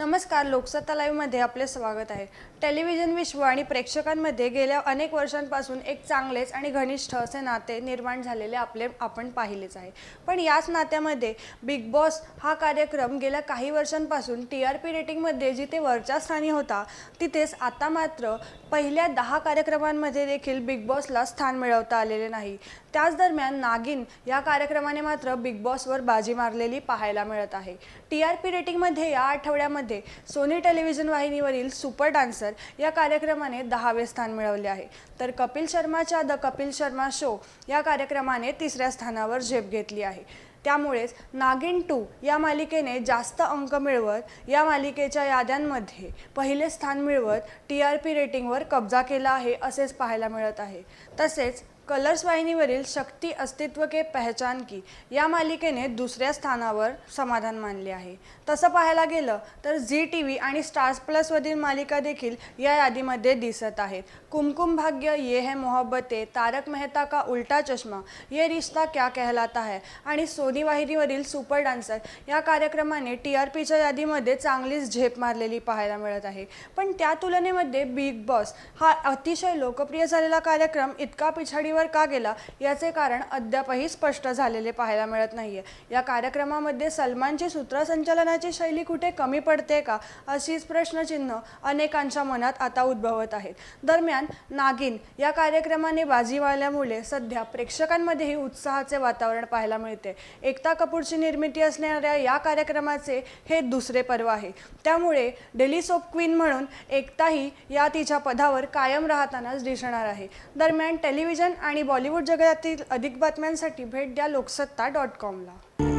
नमस्कार लोकसत्ता लाईव्हमध्ये आपले स्वागत आहे. टेलिव्हिजन विश्व आणि प्रेक्षकांमध्ये गेल्या अनेक वर्षांपासून एक चांगलेच आणि घनिष्ठ असे नाते निर्माण झालेले आपले आपण पाहिलेच आहे. पण याच नात्यामध्ये बिग बॉस हा कार्यक्रम गेल्या काही वर्षांपासून टी आर पी रेटिंगमध्ये जिथे वरच्या स्थानी होता तिथेच आता मात्र पहिल्या दहा कार्यक्रमांमध्ये देखील बिग बॉसला स्थान मिळवता आलेले नाही. त्याच दरम्यान नागिन या कार्यक्रमाने मात्र बिग बॉसवर बाजी मारलेली पाहायला मिळत आहे. टी आर पी रेटिंगमध्ये या आठवड्यामध्ये सोनी टेलिव्हिजन वाहिनीवरील सुपर डान्सर या कार्यक्रमाने दहावे स्थान मिळवले आहे. तर कपिल शर्माच्या द कपिल शर्मा शो या कार्यक्रमाने तिसऱ्या स्थानावर झेप घेतली आहे. त्यामुळेच नागिन टू या मालिकेने जास्त अंक मिळवत या मालिकेच्या याद्यांमध्ये पहिले स्थान मिळवत टी आर पी रेटिंगवर कब्जा केला आहे असेच पाहायला मिळत आहे. तसेच कलर्स वाहिनीवरील शक्ती अस्तित्व के पहचान की या मालिकेने दुसऱ्या स्थानावर समाधान मानले आहे. तसं पाहायला गेलं तर झी टी व्ही आणि स्टार्स प्लसवरील मालिका देखील या यादीमध्ये दिसत आहेत. कुमकुम भाग्य ये है मोहब्बते तारक मेहता का उल्टा चष्मा ये रिश्ता क्या कहलाता है? आणि सो सोनी वाहिनीवरील सुपर डान्सर या कार्यक्रमाने टी आर पीच्या यादीमध्ये चांगलीच झेप मारलेली पाहायला मिळत आहे. पण त्या तुलनेमध्ये बिग बॉस हा अतिशय लोकप्रिय झालेला कार्यक्रम इतका पिछाडीवर का गेला याचे कारण अद्यापही स्पष्ट झालेले पाहायला मिळत नाही आहे या कार्यक्रमामध्ये सलमानची सूत्रसंचालनाची शैली कुठे कमी पडते का अशीच प्रश्नचिन्ह अनेकांच्या मनात आता उद्भवत आहेत. दरम्यान नागिन या कार्यक्रमाने बाजी वाळल्यामुळे सध्या प्रेक्षकांमध्येही उत्साहाचे वातावरण पाहायला मिळते. एकता कपूरची निर्मिती असणाऱ्या या कार्यक्रमाचे हे दुसरे पर्व आहे. त्यामुळे डेली सोप क्वीन म्हणून एकताही या तिच्या पदावर कायम राहतानाच दिसणार आहे. दरम्यान टेलिव्हिजन आणि बॉलिवूड जगतातील अधिक बातम्यांसाठी भेट द्या लोकसत्ता डॉट कॉमला.